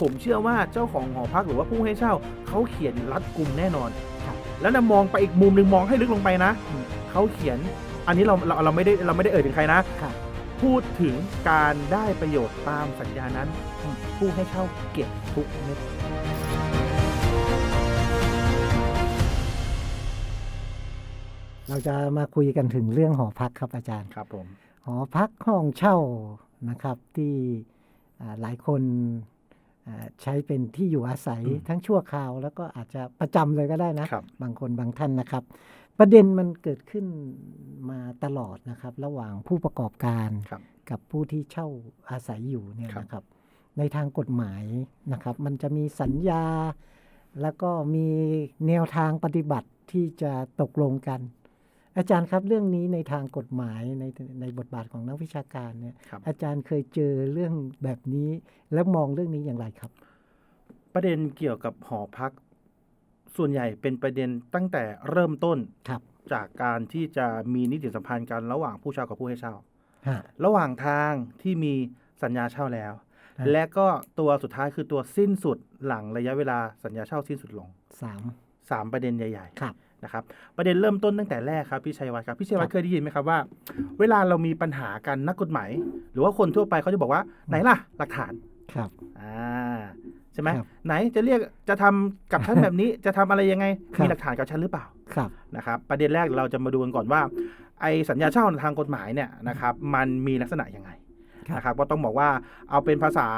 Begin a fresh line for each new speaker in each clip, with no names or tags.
ผมเชื่อว่าเจ้าของหอพักหรือว่าผู้ให้เช่าเขาเขียนรัดกุมแน่นอน
ครับ
แล้วนะมองไปอีกมุมหนึ่งมองให้ลึกลงไปนะ
อืม
เขาเขียนอันนี้เราเราเราไม่ได้เราไม่ได้เอ่ยถึงใครนะ
ครับ
พูดถึงการได้ประโยชน์ตามสัญญานั้น
อืม
ผู้ให้เช่าเก็บทุกเม็ด
เราจะมาคุยกันถึงเรื่องหอพักครับอาจารย์
ครับผม
หอพักห้องเช่านะครับที่อ่าหลายคนอ่า ใช้เป็นที่อยู่อาศัย
อืม
ทั้งชั่วคราว แล้วก็อาจจะประจำเลยก็ได้นะ
ครับ
บางคนบางท่านนะครับ ประเด็นมันเกิดขึ้นมาตลอดนะครับ ระหว่างผู้ประกอบการ
ครับ
กับผู้ที่เช่าอาศัยอยู่เนี่ย
ครับ
นะครับ ในทางกฎหมายนะครับ มันจะมีสัญญา แล้วก็มีแนวทางปฏิบัติที่จะตกลงกัน อาจารย์ครับเรื่องนี้ในทางกฎหมายในในบทบาทของนักวิชาการเนี่ย
ครับ
อาจารย์เคยเจอเรื่องแบบนี้แล้วมองเรื่องนี้อย่างไรครับ
ประเด็นเกี่ยวกับหอพัก ส่วนใหญ่เป็นประเด็นตั้งแต่เริ่มต้น
ครับ
จากการที่จะมีนิติสัมพันธ์กันระหว่างผู้เช่ากับผู้ให้เช่า
ฮะ
ระหว่างทางที่มีสัญญาเช่าแล้ว
ฮะ
และก็ตัวสุดท้ายคือตัวสิ้นสุดหลังระยะเวลาสัญญาเช่าสิ้นสุดลง
สาม
สามประเด็นใหญ่
ครับ
ๆ นะครับประเด็นเริ่มต้นตั้งแต่แรกครับพี่ชัยวัฒน์ครับพี่ชัยวัฒ
ครั
น์
บ
เคยได้ยินไหมครับว่า เวลาเรามีปัญหากันนักกฎหมาย หรือว่าคนทั่วไปเขาจะบอกว่าไหนล่ะหลักฐาน
ครับ
อ่าใช่ไหม
ครับ
ไหนจะเรียกจะทำกับฉันแบบนี้จะทำอะไรยังไง
ครับ
มีหลักฐานกับฉันหรือเปล่า
ครับ
นะครับ ประเด็นแรกเราจะมาดูกันก่อนว่า ไอสัญญาเช่าทางกฎหมายเนี่ยนะครับมันมีลักษณะยังไง
ครับ
นะครับก็ต้องบอกว่าเอาเป็นภาษา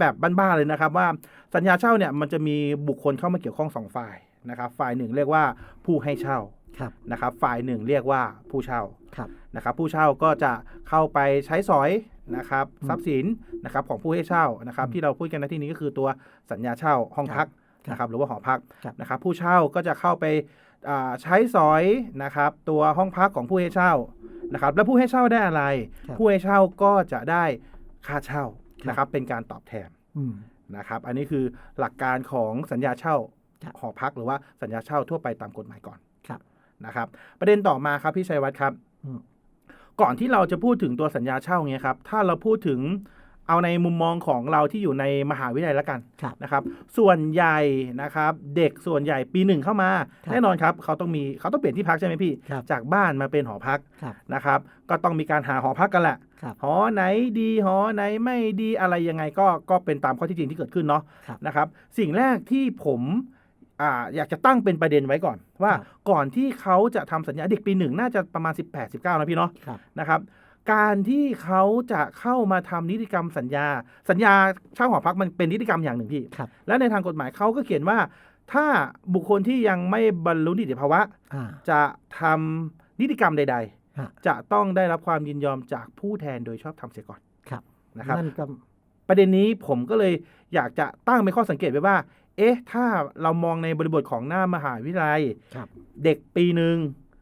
แบบบ้านๆเลยนะครับ ว่าสัญญาเช่าเนี่ยมันจะมีบุคคลเข้ามาเกี่ยวข้องสองฝ่าย นะครับฝ่ายหนึ่งเรียกว่าผู้ให้เช่า
ครับ
นะครับฝ่ายหนึ่งเรียกว่าผู้เช่า
ครับ
นะครับผู้เช่าก็จะเข้าไปใช้สอยนะครับ
อืม
ทรัพย์สินนะครับของผู้ให้เช่านะครับ
อืม
ที่เราพูดกันในที่นี้ก็คือตัวสัญญาเช่าห้องพัก
ครับ
นะครับหรือว่าหอพัก
ครับ
นะครับผู้เช่าก็จะเข้าไปอ่าใช้สอยนะครับตัวห้องพักของผู้ให้เช่านะครับแล้วผู้ให้เช่าได้อะไร
ครับ
ผู้ให้เช่าก็จะได้ค่าเช่า
ครับ
นะครับเป็นการตอบแทน
อืม
นะครับอันนี้คือหลักการของสัญญาเช่า
ครับ
หอพักหรือว่าสัญญาเช่าทั่วไปตามกฎหมายก่อน
ครับ
นะครับ ประเด็นต่อมาครับพี่ชัยวัฒน์ครับ
อืม
ก่อนที่เราจะพูดถึงตัวสัญญาเช่าเงี้ยครับ ถ้าเราพูดถึงเอาในมุมมองของเราที่อยู่ในมหาวิทยาลัยแล้วกัน
ครับ
นะครับ ส่วนใหญ่นะครับ เด็กส่วนใหญ่ปีหนึ่งเข้ามา
ครับ
แน่นอนครับเขาต้องมีเขาต้องเปลี่ยนที่พักใช่ไหมพี่
ครับ
จากบ้านมาเป็นหอพัก
ครับ
นะครับ ก็ต้องมีการหาหอพักกันแหละ
ครับ
หอไหนดีหอไหนไม่ดีอะไรยังไงก็ก็เป็นตามข้อที่จริงที่เกิดขึ้นเนาะ
ครับ
นะครับ สิ่งแรกที่ผม อ่าอยากจะตั้งเป็นประเด็นไว้ก่อน ว่า
ครับ
ก่อนที่เขาจะทำสัญญาเด็กปีหนึ่งน่าจะประมาณ 18 19นะพี่เนาะ
ครับ
นะครับ การที่เขาจะเข้ามาทำนิติกรรมสัญญา สัญญาเช่าหอพักมันเป็นนิติกรรมอย่างหนึ่งพี่
ครับ
และในทางกฎหมายเขาก็เขียนว่า ถ้าบุคคลที่ยังไม่บรรลุนิติภาวะ
อ่า
จะทำนิติกรรมใด
ฮะ
ๆจะต้องได้รับความยินยอมจากผู้แทนโดยชอบธรรมเสียก่อน
ครับ
นะครับ
นั่นก็
ประเด็นนี้ผมก็เลยอยากจะตั้งเป็นข้อสังเกตไว้ว่า เอ๊ะ ถ้าเรามองในบริบทของหน้ามหาวิทยาลัย
ครับ
เด็กปีหนึ่ง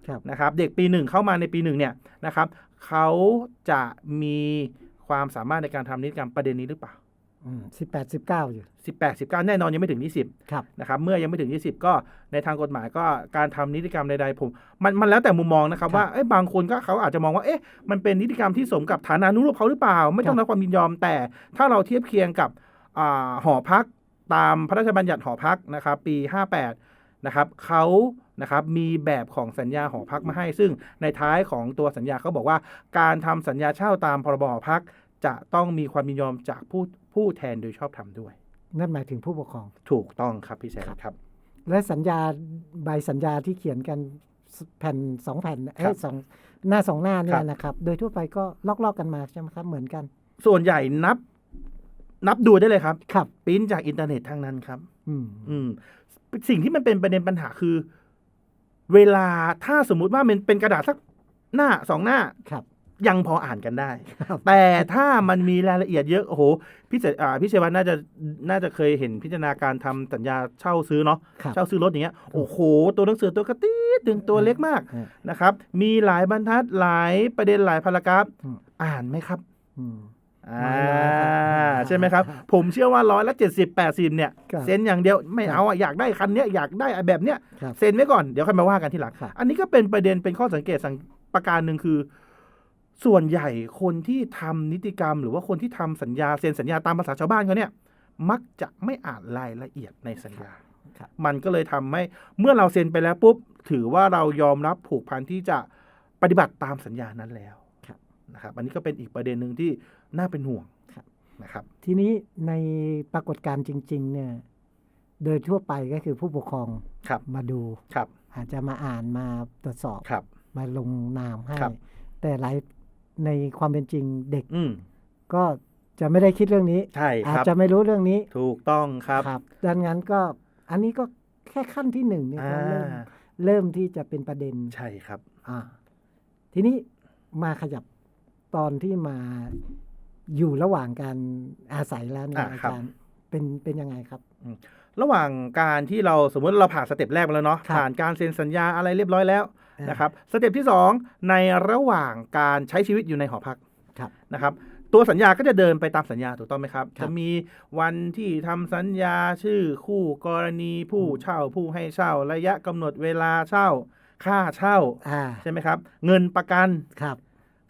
ครับ
นะครับ เด็กปีหนึ่งเข้ามาในปีหนึ่งเนี่ยนะครับเขาจะมีความสามารถในการทำนิติกรรมประเด็นนี้หรือเปล่า
อืมสิบแปดสิบเก้าอยู่
18 19แน่นอนยังไม่ถึง20
ครับ
นะครับ เมื่อยังไม่ถึง20ก็ในทางกฎหมายก็การทำนิติกรรมใดๆผมมันมันแล้วแต่มุมมองนะครับ
ครับ
ว่าเอ้ยบางคนก็เขาอาจจะมองว่าเอ๊ะมันเป็นนิติกรรมที่สมกับฐานานุรูปเขาหรือเปล่า ไม่ต้อง
ครับ
รับความยินยอมแต่ ถ้าเราเทียบเคียงกับอ่าหอพัก ตามพระราชบัญญัติหอพักนะครับปี 58นะครับเขานะครับมีแบบของสัญญาหอพักมาให้ ซึ่งในท้ายของตัวสัญญาเขาบอกว่า การทำสัญญาเช่าตามพรบหอพัก จะต้องมีความยินยอมจากผู้ผู้แทนโดยชอบธรรมด้วย
นั่นหมายถึงผู้ปกครอง
ถูกต้องครับพี่แซคครับ
และสัญญาใบสัญญาที่เขียนกันแผ่นสองแผ่น
ครั
เอ้ย
บ
สองหน้าสองหน้าเนี่
ครั
ย
บ
นะครับ โดยทั่วไปก็ลอกๆกันมาใช่ไหมครับเหมือนกัน
ส่วนใหญ่นับ นับดูได้เลยครับ
ครับ
ปริ้นจากอินเทอร์เน็ตทั้งนั้นครับ
อืม
อืมสิ่งที่มันเป็นประเด็นปัญหาคือ เวลาถ้าสมมุติว่ามันเป็นกระดาษสักหน้าสองหน้า
ครับ
ยังพออ่านกันได้
ครับ
แต่ถ้ามันมีรายละเอียดเยอะโอ้โหพี่เสอ่าพี่เชวันน่าจะน่าจะเคยเห็นพิจารณาการทำสัญญาเช่าซื้อเนาะ
ครับ
เช่าซื้อรถอย่างเงี้ยโอ้โห ตัวหนังสือตัวกระติ๊ดดึงตัวเล็กมาก
อ่า
นะครับ มีหลายบรรทัดหลายประเด็นหลายพารากราฟ
อืม
อ่านไหมครับ
อืม
อ่า
น้อยๆครับ
ใช่ไหมครับ ผมเชื่อว่าร้อยละเจ็ดสิบแปดสิบเนี่ย
ครับ
เซ็นอย่างเดียวไม่
ครับ
เอาอะอยากได้คันเนี้ยอยากได้แบบเนี้ย
ครับ
เซ็นไว้ก่อนเดี๋ยวค่อยมาว่ากันทีหลัง
ครับ
อันนี้ก็เป็นประเด็นเป็นข้อสังเกตสังประการหนึ่งคือ ส่วนใหญ่คนที่ทำนิติกรรม หรือว่าคนที่ทำสัญญาเซ็นสัญญาตามภาษาชาวบ้านเขาเนี่ยมักจะไม่อ่านรายละเอียดในสัญญา
ครับ
มันก็เลยทำให้เมื่อเราเซ็นไปแล้วปุ๊บ ถือว่าเรายอมรับผูกพันที่จะปฏิบัติตามสัญญานั้นแล้ว
ครับ
นะครับอันนี้ก็เป็นอีกประเด็นหนึ่งที่น่าเป็นห่วง
ครับ
นะครับ
ทีนี้ในปรากฏการณ์จริง ๆ เนี่ย โดยทั่วไปก็คือผู้ปกครอง
ครับ
มาดู
ครับ
อาจจะมาอ่านมาตรวจสอบ
ครับ
มาลงนามให้
ครับ
แต่หลายในความเป็นจริงเด็ก
อืม
ก็จะไม่ได้คิดเรื่องนี้
ใช่ค
อาจ
รับ
จะไม่รู้เรื่องนี้
ถูกต้องครับ
ดังนั้นก็อันนี้ก็แค่ขั้นที่หนึ่งเนี่ย
อ่า
ก็เริ่มเริ่มที่จะเป็นประเด็น
ใช่ครับ
อ่า ทีนี้มาขยับ ตอนที่มาอยู่ระหว่างการอาศัยแล้วเนี่ย
อ่า
อา
ครับ
จารย์เป็นเป็นยังไงครับ
ระหว่างการที่เราสมมติเราผ่านสเต็ปแรกมาแล้วเนาะ
ครับ
ผ่านการเซ็นสัญญาอะไรเรียบร้อยแล้ว
อ่าน
นะครับสเต็ปที่สองในระหว่างการใช้ชีวิตอยู่ในหอพัก
ครับ
นะครับ ตัวสัญญาก็จะเดินไปตามสัญญาถูกต้องไหมครับ
ครับ
จะมีวันที่ทำสัญญาชื่อคู่กรณีผู้
อืม
เช่าผู้ให้เช่า ระยะกำหนดเวลาเช่า ค่าเช่า
อ่า
ใช่ไหมครับ เงินประกัน
ครับ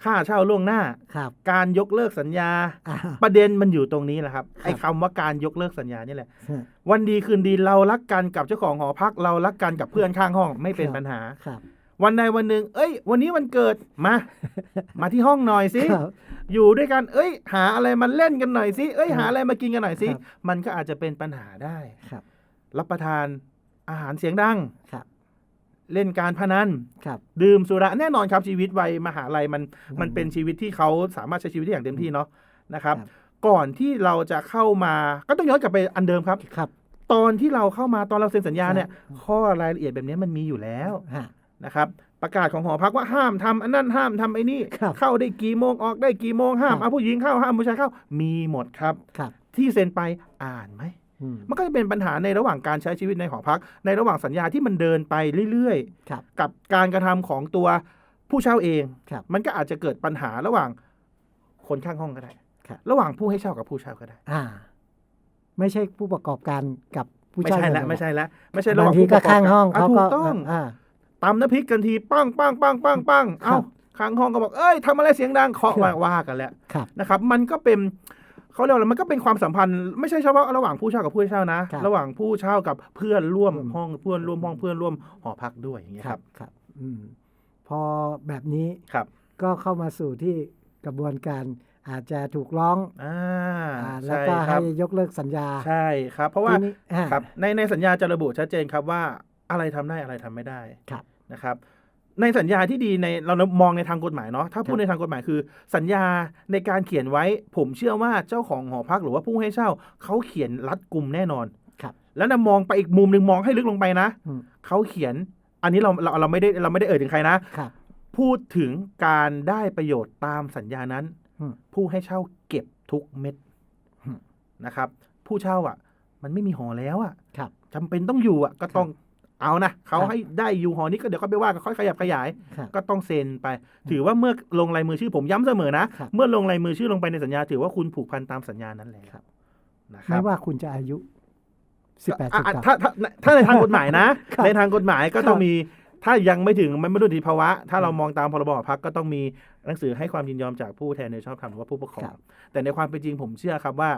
ค่าเช่าล่วงหน้า
ครับ
การยกเลิกสัญญา
อ่า
ประเด็นมันอยู่ตรงนี้แหละครับ
ครับ
ไอ้คำว่าการยกเลิกสัญญานี่แหละ วันดีคืนดีเรารักกันกับเจ้าของหอพัก เรารักกันกับเพื่อนข้างห้องไม่เป็น
ครับ
ปัญหา
ครับ
วันใดวันหนึ่ง เอ้ย วันนี้วันเกิดมา มาที่ห้องหน่อยสิ
ครับ
อยู่ด้วยกัน เอ้ย หาอะไรมาเล่นกันหน่อยสิ เอ้ย
ครับ
หาอะไรมากินกันหน่อยสิ
ครับ
มันก็อาจจะเป็นปัญหาได้
ครับ
รับประทานอาหารเสียงดัง
ครับ
เล่นการพนัน
ครับ
ดื่มสุราแน่นอนครับชีวิตวัยมหาลัยมัน
อืม
มันเป็นชีวิตที่เขาสามารถใช้ชีวิตได้อย่างเต็มที่เนาะนะครับ
ครับ
ก่อนที่เราจะเข้ามาก็ต้องย้อนกลับไปอันเดิมครับ
ครับ
ตอนที่เราเข้ามาตอนเราเซ็นสัญญาเนี่ย
ครับ
ข้อรายละเอียดแบบนี้มันมีอยู่แล้ว
ฮะ
นะครับ ประกาศของหอพักว่าห้ามทำอันนั้นห้ามทำไอ้นี่
ครับ
เข้าได้กี่โมงออกได้กี่โมงห้าม
ครับ
เอาผู้หญิงเข้าห้ามผู้ชายเข้ามีหมดครับ
ครับ
ที่เซ็นไปอ่านไหม
อื ม
มันก็จะเป็นปัญหาในระหว่างการใช้ชีวิตในหอพัก ในระหว่างสัญญาที่มันเดินไปเรื่อย
ครับ
ๆกับการกระทำของตัวผู้เช่าเอง
ครับ
มันก็อาจจะเกิดปัญหาระหว่างคนข้างห้องก็ได้
ครับ
ระหว่างผู้ให้เช่ากับผู้เช่าก็ได้
อ่า ไม่ใช่ผู้ประกอบการกับผู้
ไม่
เช่า
ใช่
อย่าง
แล้ว
เดียว
ไม่ใช่แล้วไม่ใช่ระห
บาง
ว่าง
ที
ผู้ป
ก็
ระบ
ข้างห้องะเขา
ถู
ก็
กต้อง
อ่า
ตำน้ำพริกกันทีปังปังปังปังปัง
ครั
เอ้า
บ
ข้างห้องก็บอกเอ้ยทำอะไรเสียงดังเคาะ
ครับ
ว่าว่ากันแล้ว
ครับ
นะครับ มันก็เป็น เขาเรียกว่าอะไรมันก็เป็นความสัมพันธ์ไม่ใช่เฉพาะระหว่างผู้เช่ากับผู้ให้เช่านะ
ครับ
ระหว่างผู้เช่ากับเพื่อนร่วม
อืม
ห้องเพื่อนร่วมห้องเพื่อนร่วมหอพักด้วยอย่างเงี้ย
ค
ค
รั
รั
บบครับอืมพอแบบนี้
ครับ
ก็เข้ามาสู่ที่กระบวนการอาจจะถูกร้อง
อ่า
อ่าแล้ว
ใช่
ก็
ค
ให้
รับ
ยกเลิกสัญญา
ใช่ครับ เพราะว่า
ทีนี้อ่า
ครับในในสัญญาจะระบุชัดเจนครับว่าอะไรทำได้อะไรทำไม่ได้
ครับ
นะครับ ในสัญญาที่ดีในเรามองในทางกฎหมายเนาะถ้าพูด
ครับ
ในทางกฎหมายคือ สัญญาในการเขียนไว้ ผมเชื่อว่าเจ้าของหอพักหรือว่าผู้ให้เช่าเขาเขียนรัดกุมแน่นอน
ครับ
แล้วนะมองไปอีกมุมหนึ่งมองให้ลึกลงไปนะ
อืม
เขาเขียน อันนี้เราเราเราไม่ได้เราไม่ได้เอ่ยถึงใครนะ
ครับ
พูดถึงการได้ประโยชน์ตามสัญญานั้น
อืม
ผู้ให้เช่าเก็บทุกเม็ด
อืม
นะครับ ผู้เช่าอะ มันไม่มีหอแล้วอะ
ครับ
จำเป็นต้องอยู่อะ ก็ต้อง เอานะเขา
ครับ
ให้ได้อยู่หอนี้ก็เดี๋ยวก็ไปว่ากันค่อยขยับขยาย
ครับ
ก็ต้องเซ็นไป ถือว่าเมื่อลงลายมือชื่อผมย้ำเสมอนะ
ครับ
เมื่อลงลายมือชื่อลงไปในสัญญา ถือว่าคุณผูกพันตามสัญญานั้นแล้ว
ครับ
นะค
ไม่
รับ
ว่าคุณจะอายุสิบแปด
อะ
สิบ
อะ
เก้า
ถ้าถ้าถ้าในทางกฎหมายนะ
ครับ
ในทางกฎหมายก็ต้อง
ครับ
มี ถ้ายังไม่ถึงมันไม่รู้ดีภาวะ ถ้าเรา
อืม
มองตามพรบหอพักก็ต้องมีหนังสือให้ความยินยอมจากผู้แทนโดยชอบธรรมหรือว่าผู้ปกครอ
ครั
ง
บ
แต่ในความเป็นจริงผมเชื่อครับว่า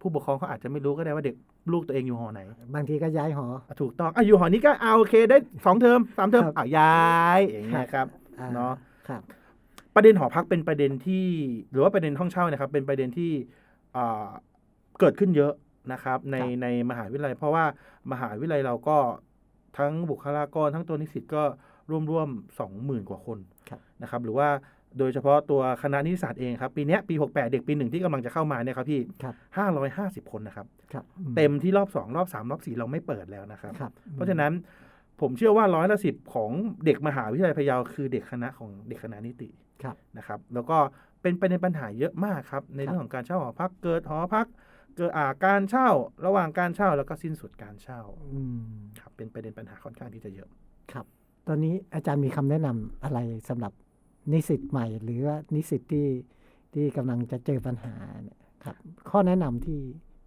ผู้ปกครองเขาอาจจะไม่รู้ก็ได้ว่าเด็ก ลูกตัวเองอยู่หอไหน
บางทีก็ย้ายหอ
อะถูกต้องอะอยู่หอนี้ก็เอาโอเคได้สองเทอมสามเทอม
ครับ
อะย้ายอย่างเงี้ยครับ
อ่
เนาะ
ครับ
ประเด็นหอพักเป็นประเด็นที่ หรือว่าประเด็นห้องเช่านะครับ เป็นประเด็นที่อ่าเกิดขึ้นเยอะนะครับ ใน
ครับ
ในมหาวิทยาลัย เพราะว่ามหาวิทยาลัยเราก็ทั้งบุคลากรทั้งตัวนิสิตก็ร่วมร่วมสองหมื่นกว่าคน
ครับ
นะครับ หรือว่าโดยเฉพาะตัวคณะนิติศาสตร์เองครับปีเนี้ยปี 68 เด็กปีหนึ่งที่กำลังจะเข้ามาเนี่ยครับพี่
ครับ
550 คนนะครับ
ครับอื
เต็มที่รอบ2รอบ3รอบ4เราไม่เปิดแล้วนะครับ
ครับ
เพราะฉะนั้นผมเชื่อว่าร้อยละสิบของเด็กมหาวิทยาลัยพะเยาคือเด็กคณะของเด็กคณะนิติ
ครับ
นะครับ แล้วก็เป็นประเด็นปัญหาเยอะมากครับ ใน
ครับ
เรื่องของการเช่าหอพักเกิดหอพัก เกิดอ่าการเช่า ระหว่างการเช่าแล้วก็สิ้นสุดการเช่า
อืม
ครับเป็นประเด็นปัญหาค่อนข้างที่จะเยอะ
ครับ ตอนนี้อาจารย์มีคำแนะนำอะไรสำหรับนิสิตใหม่ หรือว่านิสิตที่ที่กำลังจะเจอปัญหาเนี่ยครับ ข้อแนะนำที่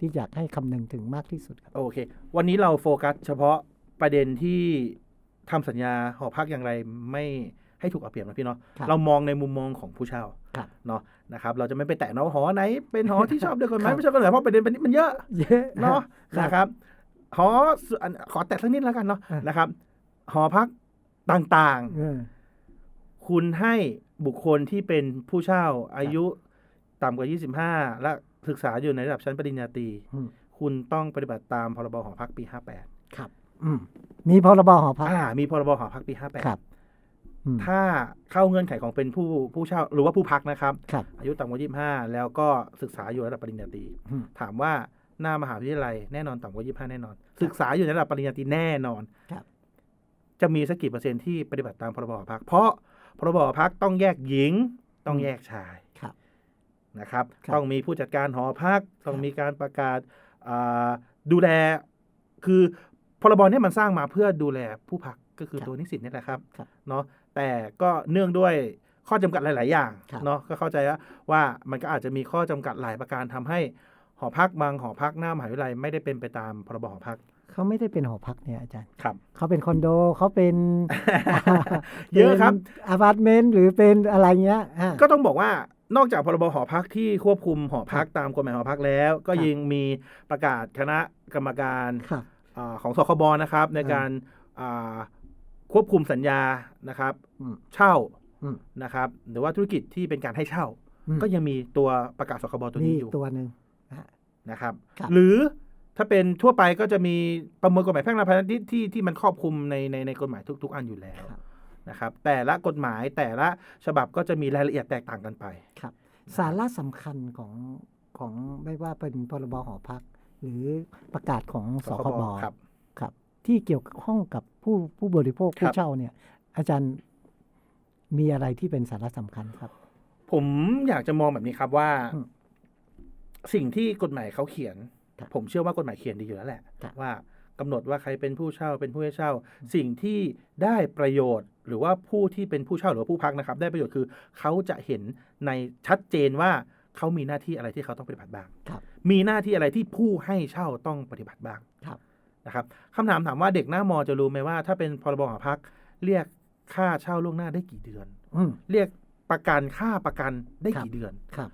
ที่อยากให้คำนึงถึงมากที่สุดครับ
โอเค วันนี้เราโฟกัสเฉพาะประเด็นที่ทำสัญญาหอพักอย่างไรไม่ให้ถูกเอาเปรียบนะพี่เนาะ
ครับ
เรามองในมุมมองของผู้เช่า
ครับ
เนาะนะครับเราจะไม่ไปแตะเนาะหอไหนเป็นหอที่ชอบด้วยกฎหมาย
ครับ
ไม่ชอบกฎหมายเพราะประเด็นเป็นมันเยอะ
เยอะ
เนาะ
ครับ
นะครับหอส่วนอันขอแตะสักนิดแล้วกันเนาะ
อะ
นะครับ หอพักต่าง
เออ
ๆ คุณให้บุคคลที่เป็นผู้เช่าอายุต่ำกว่า 25 และ ศึกษาอยู่ในระดับชั้นปริญญาตรี
อืม
คุณต้องปฏิบัติตามพรบหอพักปี58
ครับ อืมมีพรบหอพัก
อ่ามีพรบหอพักปี58
ครับอืม
ถ้าเข้าเงื่อนไขของเป็นผู้ผู้เช่าหรือว่าผู้พักนะครับ
ครับ
อายุต่ำกว่า25แล้วก็ศึกษาอยู่ระดับปริญญาตรี
อืม
ถามว่าหน้ามหาวิทยาลัยแน่นอนต่ำกว่า25แน่นอน ศึกษาอยู่ในระดับปริญญาตรีแน่นอน
ครับ
จะมีสักกี่เปอร์เซ็นต์ที่ปฏิบัติตามพรบหอพักเพราะพรบหอพักต้องแยกหญิงต้องแยกชาย
ครับ
นะครับ
ครับ
ต้องมีผู้จัดการหอพัก ต้อง
ครับ
มีการประกาศอ่าดูแล คือพรบเนี่ยมันสร้างมาเพื่อดูแลผู้พักก็คือ
ครับ
ตัวนิสิตนี่แหละครับ
ครับ
เนาะแต่ก็เนื่องด้วยข้อจำกัดหลาย ๆ อย่าง
ครับ
เนาะก็เข้าใจว่ามันก็อาจจะมีข้อจำกัดหลายประการทำให้หอพักบางหอพักหน้ามหาวิทยาลัยไม่ได้เป็นไปตามพรบหอพัก
เขาไม่ได้เป็นหอพักเนี่ยอาจารย์
ครับ
เขาเป็นคอนโดเขาเป็น
เยอะครับ
อพาร์ตเมนต์หรือเป็นอะไรเงี้ยอ่า
ก็ต้องบอกว่า นอกจากพรบหอพักที่ควบคุมหอพักตามกฎหมายหอพักแล้ว ก็
ครับ
ยังมีประกาศคณะกรรมการ
ครับ
อาของสคบนะครับ ใน
อ่า
การอ่าควบคุมสัญญานะครับ
อืม
เช่า
อืม
นะครับ หรือว่าธุรกิจที่เป็นการให้เช่า
อืม
ก็ยังมีตัวประกาศสคบตัว
มี
นี้
อี
อยู่
กตัวหนึ่งอะ
นะครับ
ครับ
หรือถ้าเป็นทั่วไปก็จะมีประมวลกฎหมายแพ่งและพาณิชย์ที่ที่มันครอบคลุมในในในกฎหมายทุก ๆ อันอยู่แล้ว
ครับ
นะครับแต่ละกฎหมายแต่ละฉบับก็จะมีรายละเอียดแตกต่างกันไป
ครับสาระสำคัญของของไม่ว่าเป็นพรบหอพัก หรือประกาศของสคบ
ครับ
ครับ ที่เกี่ยวข้องกับผู้ผู้บริโภค
ค
ผู้
รับ
เช่าเนี่ย อาจารย์มีอะไรที่เป็นสาระสำคัญครับ
ผมอยากจะมองแบบนี้ครับว่า
อืม
สิ่งที่กฎหมายเขาเขียน
ครับ
ผมเชื่อว่ากฎหมายเขียนดีอยู่แล้วแหละ
ครับ
ว่า กำหนดว่าใครเป็นผู้เช่าเป็นผู้ให้เช่า สิ่งที่ได้ประโยชน์ หรือว่าผู้ที่เป็นผู้เช่าหรือว่าผู้พักนะครับ ได้ประโยชน์คือเขาจะเห็นในชัดเจนว่าเขามีหน้าที่อะไรที่เขาต้องปฏิบัติบ้าง
ครับ
มีหน้าที่อะไรที่ผู้ให้เช่าต้องปฏิบัติบ้าง
ครับ
นะครับคำถามถามว่าเด็กหน้ามอจะรู้ไหมว่า ถ้าเป็นพรบหอพัก เรียกค่าเช่าล่วงหน้าได้กี่เดือน
อืม
เรียกประกันค่าประกันได้
ครับ
กี่เดือน
ครับ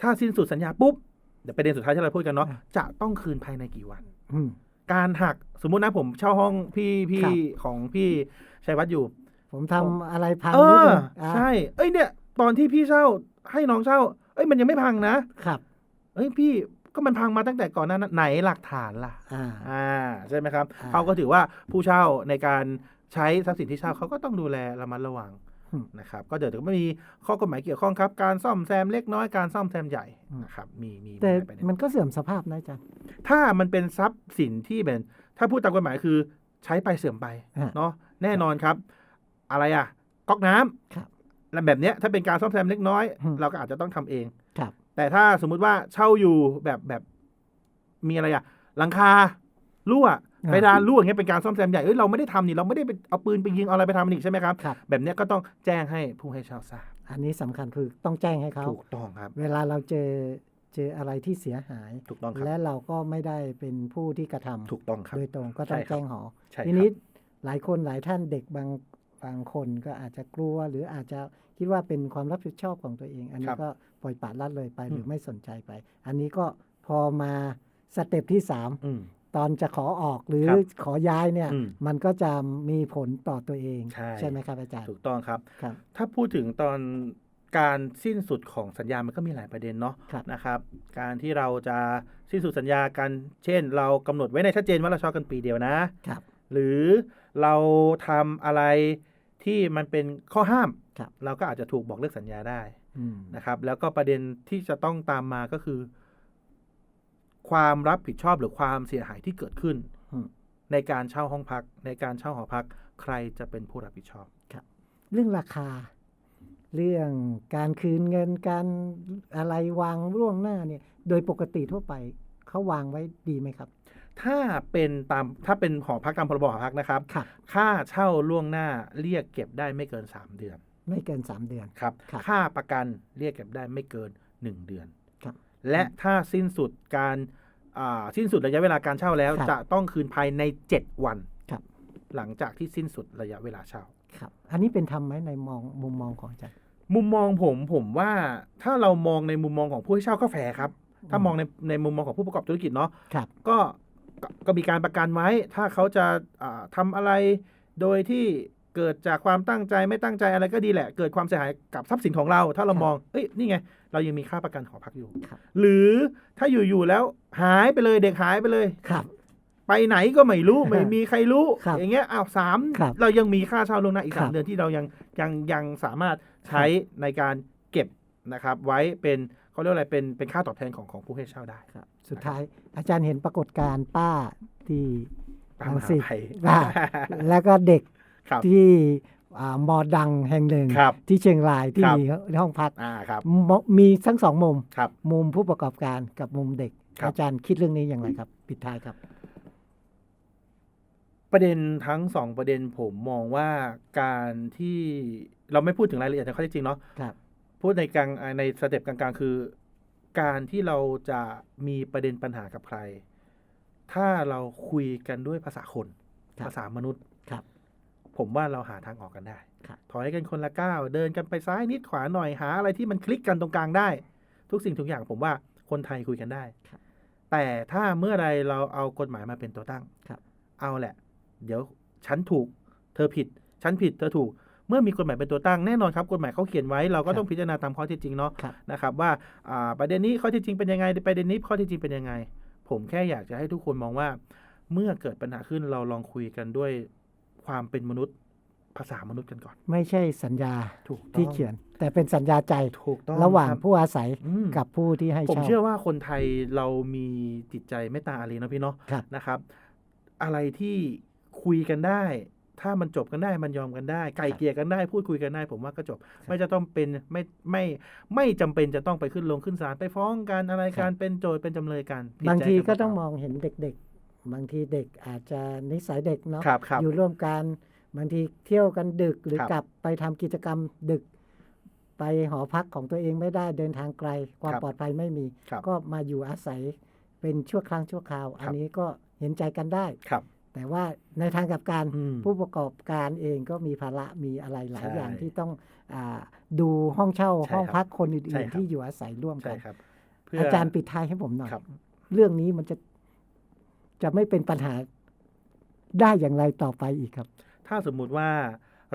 ถ้าสิ้นสุดสัญญาปุ๊บเดี๋ยวประเด็นสุดท้ายที่เราพูดกันเนาะ
อะ
จะต้องคืนภายในกี่วัน
อืม
การหักสมมุตินะผมเช่าห้องพี่พี่
ครับ
ของพี่ชัยวัฒน์อยู่
ผมทำอะไรพัง
เอ
นิด
อ
นึงอ่า
ใช่ เอ้ยเนี่ย ตอนที่พี่เช่าให้น้องเช่า เอ้ยมันยังไม่พังนะครับ เอ้ยพี่ก็มันพังมาตั้งแต่ก่อนหน้านั้นไหนหลักฐานล่ะ
อ่า
อ่าใช่ไหมครับ
อ่า
เขาก็ถือว่าผู้เช่าในการใช้ทรัพย์สินที่เช่าเขาก็ต้องดูแลระมัดระวัง
อืม
นะครับก็เดี๋ยวก็มีข้อกฎหมายเกี่ยวข้องครับ การซ่อมแซมเล็กน้อยการซ่อมแซมใหญ่
อืม
นะครับมีมี
แต่
หลายประเด็น
มันก็เสื่อมสภาพนะอาจารย์
ถ้ามันเป็นทรัพย์สินที่เป็นถ้าพูดตามกฎหมายคือใช้ไปเสื่อมไป
อ่า
เนาะแน่นอนครับ อะไรอะก๊อกน้ำ
ครับ
และแบบเนี้ยถ้าเป็นการซ่อมแซมเล็กน้อย
อืม
เราก็อาจจะต้องทำเอง
ครับ
แต่ถ้าสมมุติว่าเช่าอยู่แบบแบบมีอะไรอะหลังคารั่ว
อ่า
เพดานรั่วอย่างเงี้ยเป็นการซ่อมแซมใหญ่เอ้ยเราไม่ได้ทำนี่เราไม่ได้ไปเอาปืนไปยิงเอาอะไรไปทำนี่ใช่ไหมครับ
ครับ
แบบเนี้ยก็ต้องแจ้งให้ผู้ให้เช่าทราบ
อันนี้สำคัญคือต้องแจ้งให้เขา
ถูกต้องครับ
เวลาเราเจอเจออะไรที่เสียหาย
ถูกต้องครับ
และเราก็ไม่ได้เป็นผู้ที่กระทำ
ถูกต้องครับ
โดยตรงก็ต้อง
ใช่ครับ
แจ้งหอ
ใช่ครับ
ทีนี้หลายคนหลายท่านเด็กบางบางคนก็อาจจะกลัว หรืออาจจะคิดว่าเป็นความรับผิดชอบของตัวเอง อัน
ค
นี้
รับ
ก็ปล่อยปละละเลยไป
อืม
หรือไม่สนใจไป อันนี้ก็พอมาสเต็ปที่สาม
อืม
ตอนจะขอออกหรือ
ครับ
ขอย้ายเนี่ย
อืม
มันก็จะมีผลต่อตัวเอง
ใช่
ไหมครับอาจารย์
ถูกต้องครับ
ครับ
ถ้าพูดถึงตอนการสิ้นสุดของสัญญา มันก็มีหลายประเด็นเนาะ
ครับ
นะครับ การที่เราจะสิ้นสุดสัญญากัน เช่น เรากำหนดไว้ในชัดเจนว่าเราเชอบกันปีเดียวนะ
ครับ
หรือเราทำอะไรที่มันเป็นข้อห้าม
ครับ
เราก็อาจจะถูกบอกเลิกสัญญาได้
อืม
นะครับ แล้วก็ประเด็นที่จะต้องตามมาก็คือ ความรับผิดชอบหรือความเสียหายที่เกิดขึ้น
อืม
ในการเช่าห้องพัก ในการเช่าหอพัก ใครจะเป็นผู้รับผิดชอบ
เรื่องราคา เรื่องการคืนเงินการอะไรวางล่วงหน้าเนี่ย โดยปกติทั่วไปเขาวางไว้ดีไหมครับ
ถ้าเป็นตามถ้าเป็นหอพักตามพรบหอพักนะครับ
ครับ
ค่าเช่าล่วงหน้าเรียกเก็บได้ไม่เกิน 3 เดือน
ไม่เกินสามเดือน
ครับ
ครับ
ค่าประกันเรียกเก็บได้ไม่เกิน 1 เดือน
ครับ
และถ้าสิ้นสุดการอ่าสิ้นสุดระยะเวลาการเช่าแล้ว
ครับ
จะต้องคืนภายใน 7 วัน
ครับ
หลังจากที่สิ้นสุดระยะเวลาเช่า
ครับ อันนี้เป็นธรรมไหมในมองมุมมองของอาจารย์
มุมมองผมผมว่าถ้าเรามองในมุมมองของผู้ให้เช่าก็แฟร์ครับ ถ้ามองในในมุมมองของผู้ประกอบธุรกิจเนาะ
ครับ
ก็ก็ก็มีการประกันไว้ ถ้าเขาจะอ่าทำอะไรโดยที่ เกิดจากความตั้งใจไม่ตั้งใจอะไรก็ดีแหละ เกิดความเสียหายกับทรัพย์สินของเรา ถ้าเรา
ครับ
มองเอ้ยนี่ไง เรายังมีค่าประกันหอพักอยู่
ครับ
หรือถ้าอยู่ๆแล้วหายไปเลยเด็กหายไปเลย
ครับ
ไปไหนก็ไม่รู้ไม่มีใครรู้
ครับ
อย่างเงี้ยอ้าวสาม
ครับ
เรายังมีค่าเช่าล่วงหน้าอีก
ครั
สาม
บ
เดือนที่เรายังยังยังสามารถใช้ในการเก็บนะครับ ไว้เป็นเขาเรียกว่าอะไรเป็นเป็นค่าตอบแทนของของผู้ให้เช่าได้
ครับ สุดท้ายอาจารย์เห็นปรากฏการณ์ป้าที่
ตาม
รัง
หา
สิต
ภัย
ว่าแล้วก็เด็ก
ครับ
ที่อ่ามอดังแห่งหนึ่ง
ครับ
ที่เชียงรายที่
ครับ
มีห้องพัก
อ่าครับ
มมีทั้งสองมุม
ครับ
มุมผู้ประกอบการกับมุมเด็ก
ครับ
อาจารย์คิดเรื่องนี้อย่างไรครับ ปิดท้ายครับ
ประเด็นทั้งสองประเด็นผมมองว่าการที่เราไม่พูดถึงรายละเอียดในข้อเท็จจริงเนาะ
ครับ
พูดในกลางในสเต็ปกลางๆ คือ การที่เราจะมีประเด็นปัญหากับใคร ถ้าเราคุยกันด้วยภาษาคน
ครับ
ภาษามนุษย์
ครับ
ผมว่าเราหาทางออกกันได้
ครับ
ถอยกันคนละก้าวเดินกันไปซ้ายนิดขวาหน่อยหาอะไรที่มันคลิกกันตรงกลางได้ ทุกสิ่งทุกอย่างผมว่าคนไทยคุยกันได้
ครับ
แต่ถ้าเมื่อไรเราเอากฎหมายมาเป็นตัวตั้ง
ครับ
เอาแหละ เดี๋ยวฉันถูก เธอผิด ฉันผิดเธอถูกเมื่อมีกฎหมายเป็นตัวตั้งแน่นอนครับกฎหมายเขาเขียนไว้เราก็ต้องพิจารณาตามข้อเท็จจริงเนาะ
ครับ
นะครับว่าอ่าประเด็นนี้ข้อเท็จจริงเป็นยังไงประเด็นนี้ข้อเท็จจริงเป็นยังไง ผมแค่อยากจะให้ทุกคนมองว่า เมื่อเกิดปัญหาขึ้นเราลองคุยกันด้วย ความเป็นมนุษย์ภาษามนุษย์กันก่อน
ไม่ใช่สัญญา
ถูกต้อง
ที่เขียน แต่เป็นสัญญาใจ
ถูกต้อง
ระหว่าง
คบ
ผู้อาศัย
อืม
กับผู้ที่ให้
ผม
เช่า
เชื่อว่าคนไทยเรามีจิตใจเมตตาอารีนะพี่เนาะ
ครับ
นะครับ อะไรที่คุยกันได้ ถ้ามันจบกันได้มันยอมกันได้ ไกลเกลี่ยกันได้ พูดคุยกันได้ ผมว่าก็จบ ไม่จะต้องเป็นไม่ไม่ไม่จำเป็นจะต้องไปขึ้นลงขึ้นศาลไปฟ้องกันอะไรการเป็นโจทย์เป็นจำเลยกันผิด
บาง
ใจ
ที
น
ก็ต้อง
เป
ม
ล่า
องเห็นเด็กๆ บางทีเด็กอาจจะนิสัยเด็กเนาะ
ครับครับ
อยู่ร่วมกันบางทีเที่ยวกันดึกหรือ
ครับ
กลับไปทำกิจกรรมดึก ไปหอพักของตัวเองไม่ได้เดินทางไกล ความ
ครับ
ปลอดภัยไม่มี
ครับ
ก็มาอยู่อาศัยเป็นชั่วครั้งชั่วคราว อันนี้ก็เห็นใจกันได้
ครับ
แต่ว่าในทางกลับการ
อืม
ผู้ประกอบการเองก็มีภาระมีอะไรหลาย
ใช่
อย่างที่ต้องอาดูห้องเช่า
ใช่
ห้อง
ครับ
พักคน
ใช่
อื่น
ครับ
ๆที่อยู่อาศัยร่วมกั
ใช่
น
ครับ
อาจารย์ปิดท้ายให้ผมหน่อย
ครับ
เรื่องนี้มันจะ จะไม่เป็นปัญหาได้อย่างไรต่อไปอีกครับ
ถ้าสมมุติว่า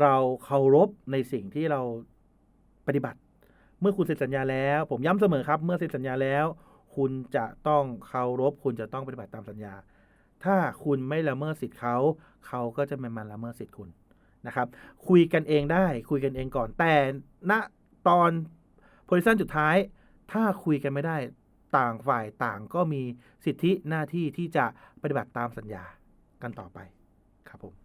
เราเคารพในสิ่งที่เราปฏิบัติ เมื่อคุณเซ็นสัญญาแล้ว ผมย้ำเสมอครับ เมื่อเซ็นสัญญาแล้ว คุณจะต้องเคารพ คุณจะต้องปฏิบัติตามสัญญา ถ้าคุณไม่ละเมิดสิทธิ์เขา เขาก็จะไม่มาละเมิดสิทธิ์คุณนะครับ คุยกันเองได้ คุยกันเองก่อน แต่ณตอนโพซิชันสุดท้าย ถ้าคุยกันไม่ได้ ต่างฝ่ายต่างก็มีสิทธิหน้าที่ที่จะปฏิบัติตามสัญญากันต่อไปครับผม